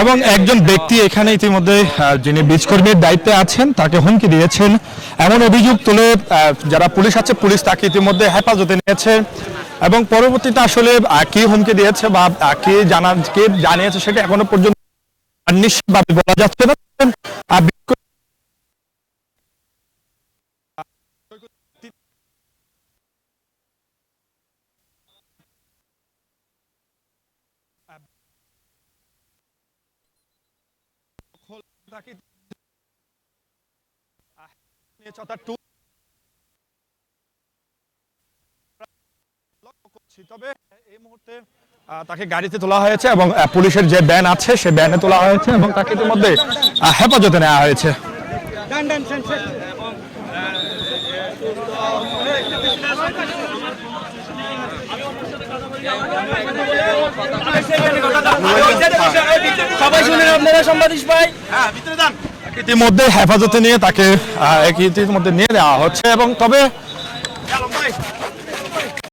এবং একজন ব্যক্তি এখানে ইতিমধ্যে যিনি বীজকর্মীর দায়িত্বে আছেন, তাকে হুমকি দিয়েছেন। এমন অভিযোগ তুলে যারা পুলিশ আছে, পুলিশ তাকে ইতিমধ্যে হেফাজতে নিয়েছে। এবং পরবর্তীতে আসলে কি হুমকি দিয়েছে বা কে জানা, কে জানিয়েছে সেটা এখনও পর্যন্ত নিশ্চিতভাবে বলা যাচ্ছে না। তবে এই মুহূর্তে তাকে গাড়িতে তোলা হয়েছে এবং পুলিশের যে ব্যান আছে, সে ব্যানে তোলা হয়েছে এবং তাকে ইতিমধ্যে হেফাজতে নেওয়া হয়েছে। ভাই। ইতিমধ্যে হেফাজতে নিয়ে তাকে আহ, ইতিমধ্যে নিয়ে নেওয়া হচ্ছে এবং তবে